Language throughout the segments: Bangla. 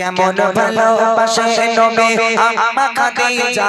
কেমন ভালোবাসে নবী? আম্মা খাদিজা।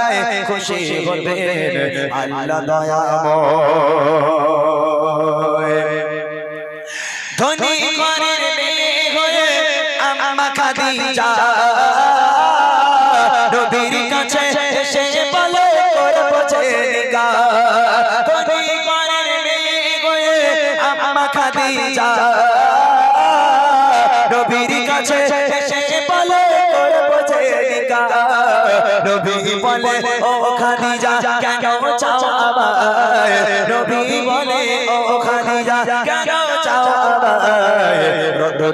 খুশি হতে আল্লাহ দয়াময় ধনী ঘরের মেয়ে হয়ে আম্মা খাদিজা। নবীর কাছে এসে বলে করব যে নিগা ধনী ঘরের মেয়ে হয়ে আম্মা খাদিজা। বলে ও খাদিজা কেন চাও আমায়? নবী বলে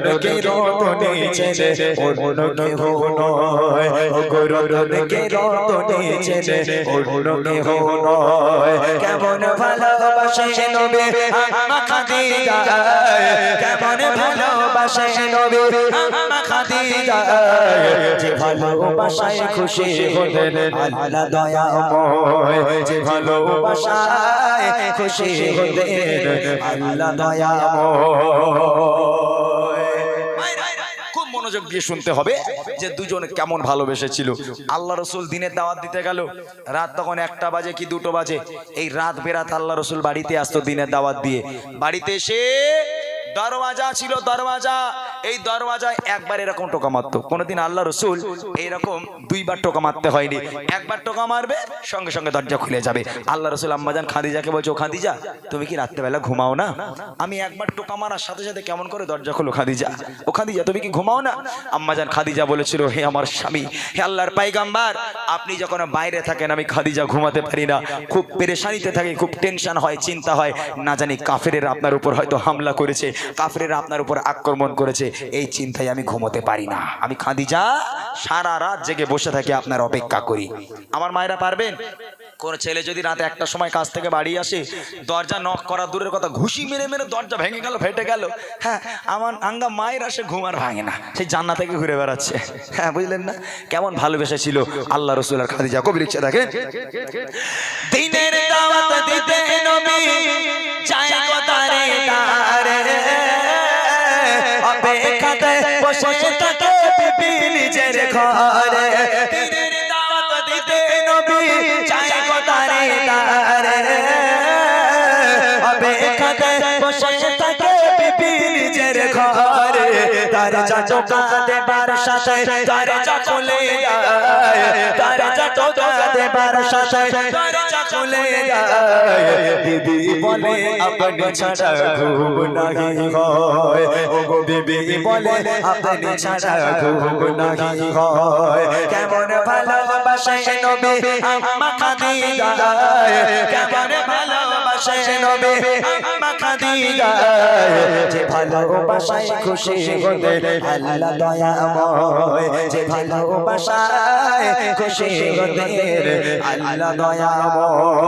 রতনকে রতনে ছেলে? অন্য কেহ নয়? রতনে ছেলে? অন্য কেহ নয়? কেমন ভালোবাসে নবী? আম্মা খাদিজা। কেমন ভালোবাসে নবী? আম্মা খাদিজা। যে ভালোবাসায় খুশি হতেন আল্লাহ দয়াময়। যে ভালোবাসায় খুশি হতেন আল্লাহ দয়াময়। দিয়ে শুনতে হবে যে দুজন কেমন ভালোবেসেছিল। আল্লাহ রসুল দিনের দাওয়াত দিতে গেল। রাত তখন একটা বাজে কি দুটো বাজে? এই রাত বেরাত আল্লাহ রসুল বাড়িতে আসতো দিনের দাওয়াত দিয়ে। বাড়িতে এসে দরওয়াজা ছিল দরওয়াজা। এই দরওয়াজায় একবার এরকম টোকা মারতো। কোনোদিন আল্লাহ রসুল এইরকম দুইবার টোকা মারতে হয়নি। একবার টোকা মারবে, সঙ্গে সঙ্গে দরজা খুলে যাবে। আল্লাহ রসুল আম্মাজান খাদিজাকে বলছো, "ও খাদিজা, তুমি কি রাত্রেবেলা ঘুমাও না? আমি একবার টোকা মারার সাথে সাথে কেমন করে দরজা খোলো, খাদিজা? ও খাদিজা, তুমি কি ঘুমাও না? আম্মাজান খাদিজা বলেছিল, হে আমার স্বামী, হে আল্লাহর পাইগাম্বার, আপনি যখন বাইরে থাকেন, আমি খাদিজা ঘুমাতে পারি না। খুব পেরেশানিতে থাকি, খুব টেনশন হয়, চিন্তা হয়। না জানি কাফেরের আপনার উপর হয়তো হামলা করেছে কাফেরের আপনার উপর আক্রমণ করেছে। এই চিন্তায় আমি ঘুমোতে পারি না। আমি খাদিজা সারা রাত জেগে বসে থাকি আপনার অপেক্ষা করি। আমার মায়েরা পারবেন? কোন ছেলে যদি রাতে একটা সময় কাজ থেকে বাড়ি আসে, দরজা নক করা দূরের কথা, ঘুষি মেরে মেরে দরজা ভেঙে গেল, ফেটে গেল। হ্যাঁ আমার আঙ্গা মায়ের আসে, ঘুম আর ভাঙে না। সেই জান্না থেকে ঘুরে বেড়াচ্ছে। হ্যাঁ বুঝলেন না? কেমন ভালোবেসেছিল আল্লাহ রসুল আর খাদিজা। কবি লিখছে, দেখেন। অপেক্ষাতে বসে থাকে নিজের ঘরে। অপেক্ষাতে থাকে বিবি নিজের ঘরে। তার চাচকা দেবার সাথে, তার চাচলে তার চাচকা দেবার সাথে, তার চাচলে যায়। বলে, আপনি ছাড়া ঘুম নাহি হয়। ও গো বিবি বলে, আপনি ছাড়া ঘুম নাহি হয়। কেমন ভালোবাসে নবী আম্মা খাদিজা। কেমন ভালোবাসে নবী খাদিজা যে ভালোবাসায় খুশি হতে আল্লাহ দয়াময় যে ভালোবাসায় খুশি হতে আল্লাহ দয়াময়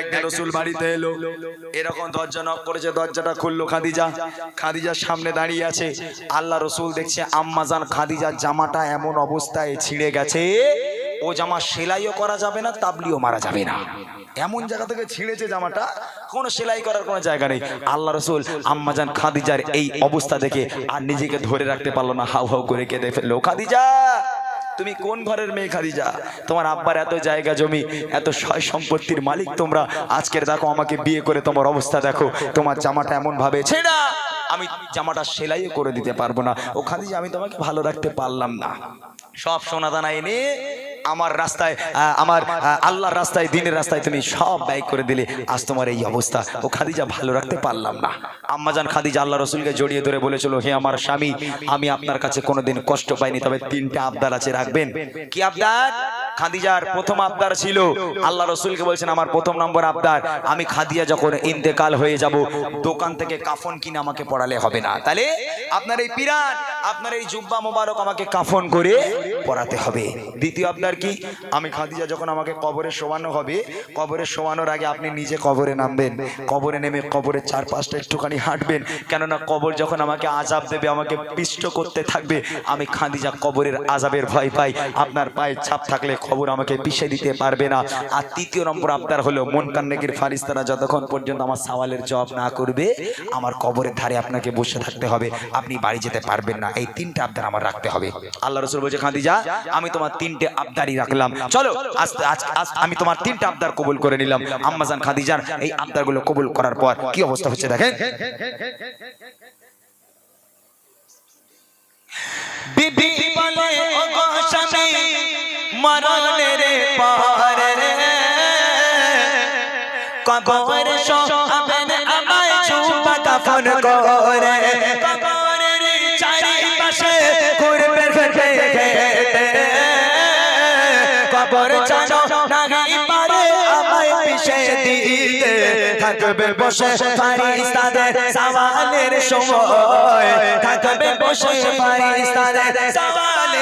একদিন রসুল বাড়িতে এলো। এরকম দরজা নক করেছে দরজাটা খুললো খাদিজা। খাদিজার সামনে দাঁড়িয়ে আছে। আল্লাহ রসুল দেখছে আম্মাজান খাদিজার জামাটা এমন অবস্থায় ছিঁড়ে গেছে। ও জামা সেলাইও করা যাবে না তাবলিও মারা যাবে না। এমন জায়গা থেকে ছিঁড়েছে জামাটা, কোনো সেলাই করার কোনো জায়গা নেই। আল্লাহ রসুল আম্মাজান খাদিজার এই অবস্থা দেখে আর নিজেকে ধরে রাখতে পারল না, হাউ হাউ করে কেঁদে ফেলল। খাদিজা, তুমি কোন ঘরের মেয়ে খাদিজা? তোমার আব্বার এত জায়গা জমি, এত সয় সম্পত্তির মালিক তোমরা। আজকের দেখো আমাকে বিয়ে করে তোমার অবস্থা দেখো, তোমার জামাটা এমন ভাবে ছেড়া, আমি জামাটা সেলাইও করে দিতে পারব না। ও খাদিজা, আমি তোমাকে ভালো রাখতে পারলাম না। সব সোনাদানা এনে আমার রাস্তায় আমার আল্লাহর রাস্তায়, দিনের রাস্তায় তুমি সব ব্যয় করে দিলে। আজ তোমার এই অবস্থা। ও খাদিজা, ভালো রাখতে পারলাম না। আম্মাজান খাদিজা আল্লাহ রসুলকে জড়িয়ে ধরে বলেছিল, হে আমার স্বামী, আমি আপনার কাছে কোনোদিন কষ্ট পাইনি, তবে তিনটা আবদার আছে, রাখবেন। কি আবদার? খাদিজার প্রথম আবদার ছিল আল্লাহ রসুলকে বলছেন, আমার প্রথম নম্বর আবদার, আমি খাদিজা যখন ইন্তেকাল হয়ে যাব, দোকান থেকে কাফন কিনে আমাকে পড়ালে হবে না। তাহলে আপনার এই পিরান, আপনার এই জুব্বা মোবারক আমাকে কাফন করে পড়াতে হবে। দ্বিতীয় আপনার কি? আমি খাদিজা যখন আমাকে কবরে শোয়ানো হবে, কবরে শোয়ানোর আগে আপনি নিজে কবরে নামবেন। কবরে নেমে কবরের চার পাঁচটা একটুখানি হাঁটবেন। কেননা কবর যখন আমাকে আজাব দেবে, আমাকে পিষ্ট করতে থাকবে, আমি খাদিজা কবরের আজাবের ভয় পাই। আপনার পায়ের ছাপ থাকলে খবর আমাকে পিষে দিতে পারবে না। আর তৃতীয় নম্বর আপনার হলো, মন কান্নেগির ফারিস্তারা যতক্ষণ পর্যন্ত আমার সওয়ালের জবাব না করবে, আমার কবরের ধারে আপনাকে বসে থাকতে হবে। আপনি বাড়ি যেতে পারবেন না। এই তিনটে আবদার আমার রাখতে হবে। আল্লাহ রসুল বলছে খাদিজা আমি তোমার তিনটে আবদারই রাখলাম। চলো আমি তোমার তিনটে আবদার কবুল করে নিলাম। আম্মাজান খাদিজার এই আবদারগুলো কবুল করার পর কি অবস্থা হচ্ছে দেখেন। বিবি বলে স্বামী মরণের পরে কবর শোবেন ফেটে কবর জানো নাহি পারে আমায় পিছে দিতে। থাকবে বসে ফারিস্তাদের সওয়ালের সময়। থাকবে বসে ফারিস্তাদের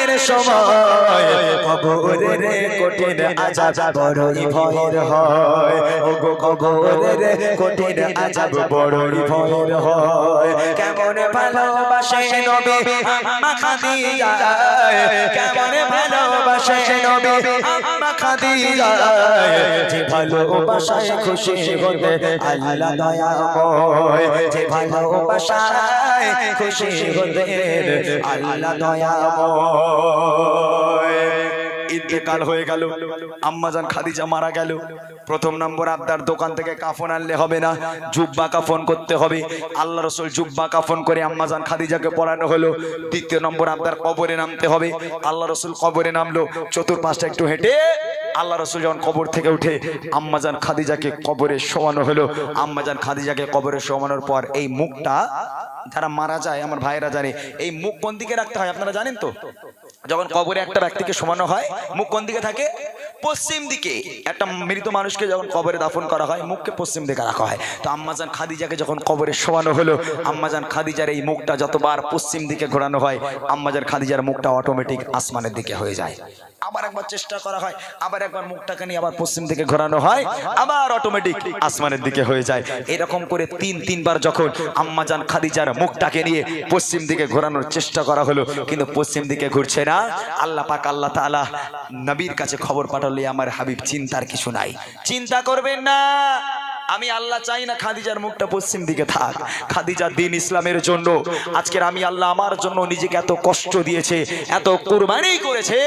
সওয়ালের সময়, কবরের কঠিন আজাব বড়ই ভয়ের হয়। ও কবরের কঠিন আজাব বড়ই ভয়ের হয়। কেমন ভালোবাসে নবী আম্মা খাদিজা? কেমন ভালোবাসে নবী আম্মা খাদিজা? যে ভালোবাসায় খুশি হতে আল্লাহ দয়াময়। যে ভালোবাসায় খুশি হতে আল্লাহ দয়াময়। ইন্তেকাল হয়ে গেল। আম্মাজান খাদিজা মারা গেল। প্রথম নম্বর আবদার দোকান থেকে কাফন আনলে হবে না। জুব্বা কাফন করতে হবে। আল্লাহ রসুল জুব্বা কাফন করে আম্মাজান খাদিজাকে পড়ানো হলো। দ্বিতীয় নম্বর আবদার কবরে নামতে হবে। আল্লাহ রসুল কবরে নামলো। চতুর্পাশটা একটু হেঁটে আল্লাহ রসুল যখন কবর থেকে উঠে আম্মাজান খাদিজাকে কবরে শোয়ানো হলো। আম্মাজান খাদিজাকে কবরে শোয়ানোর পর এই মুখটা যারা মারা যায়, আমার ভাইয়েরা জানে, এই মুখ কোন দিকে রাখতে হয় আপনারা জানেন তো? যখন কবরে একটা ব্যক্তিকে শোমানো হয় মুখ কোন দিকে থাকে? পশ্চিম দিকে একটা মৃত মানুষকে যখন কবরে দাফন করা হয়, মুখকে পশ্চিম দিকে রাখা হয়। তো আম্মাজান খাদিজাকে যখন কবরে শোয়ানো হলো, আম্মাজান খাদিজার এই মুখটা যতবার পশ্চিম দিকে ঘোরানো হয়, আম্মাজান খাদিজার মুখটা অটোমেটিক আসমানের দিকে হয়ে যায়। আবার একবার চেষ্টা করা হয়, আবার একবার মুখটাকে নিয়ে আবার পশ্চিম দিকে ঘোরানো হয়, আবার অটোমেটিক আসমানের দিকে হয়ে যায়। এরকম করে তিন, তিনবার যখন আম্মাজান খাদিজার মুখটাকে নিয়ে পশ্চিম দিকে ঘোরানোর চেষ্টা করা হলো, কিন্তু পশ্চিম দিকে ঘুরছে না। আল্লাহ পাক আল্লাহ তাআলা নবীর কাছে খবর পাঠালে আমার হাবিব চিন্তার কিছু নাই। চিন্তা করবেন না। আমি আল্লাহ চাই না খাদিজার মুখটা পশ্চিম দিকে থাক। খাদিজা দিন ইসলামের জন্য। আজকের আমি আল্লাহ আমার জন্য নিজেকে এত কষ্ট দিয়েছে, এত কুরবানি করেছে।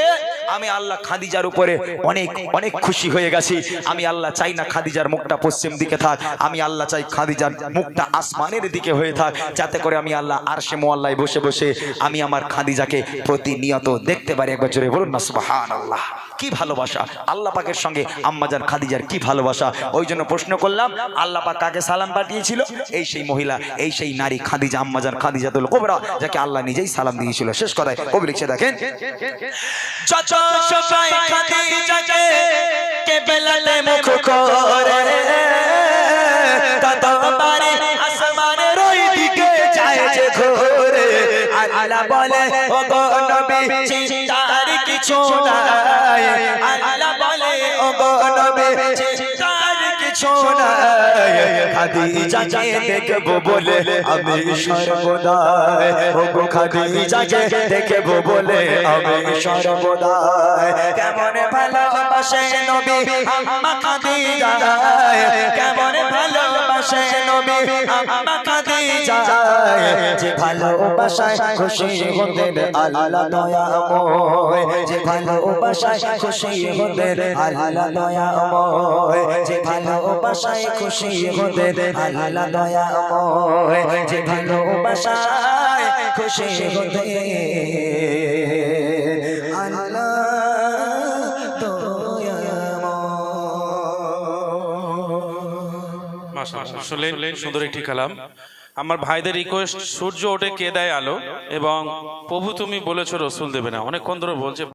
আমি আল্লাহ খাদিজার উপরে অনেক অনেক খুশি হয়ে গেছি। আমি আল্লাহ চাই না খাদিজার মুখটা পশ্চিম দিকে থাক। আমি আল্লাহ চাই খাদিজার মুখটা আসমানের দিকে হয়ে থাক। যাতে করে আমি আল্লাহ আর সে মোয়াল্লায় বসে বসে আমি আমার খাদিজাকে প্রতিনিয়ত দেখতে পারি। একবার জোরে বলুন না সুবাহান আল্লাহ কি ভালোবাসা। আল্লাহ পাকের সঙ্গে আম্মাজান খাদিজার কি ভালোবাসা। ওই জন্য প্রশ্ন করলাম, আল্লাহ পাক কাকে সালাম পাঠিয়েছিল? এই সেই মহিলা, এই সেই নারী খাদিজা আম্মাজান খাদিজাতুল কোবরা, যাকে আল্লাহ নিজেই সালাম দিয়েছিল। শেষ কথায় কবি লিখছে দেখেন যত সবাই খাদিজাকে কেবলাতে মুখ করে? ততবারে আসমানের ওই দিকে যায় যে ঘোরে। আল্লাহ বলে ও গো নবী, চিন্তার কিছু নাই। আল্লাহ বলে ও গো নবী, চিন্তার নাই খাদিজাকে দেখব বলে আমি সর্বদাই ও গো খাদিজাকে দেখব বলে আমি সর্বদাই কেমন ভালোবাসে নবী? আম্মা খাদিজা কেমন ভালোবাসে নবী, আম্মা খাদিজা। যে ভালোবাসায় খুশি হতেন আল্লাহ দয়াময় যে ভালোবাসায় খুশি হতেন আল্লাহ দয়াময় যে ভালোবাসায় খুশি হতেন আল্লাহ দয়াময় যে ভালোবাসায় খুশি হতেন আসলে সুন্দর একটি কালাম। আমার ভাইদের রিকোয়েস্ট সূর্য ওঠে কে দেয় আলো? এবং প্রভু তুমি বলেছ রসুল দেবে না। অনেকক্ষণ ধরে বলছে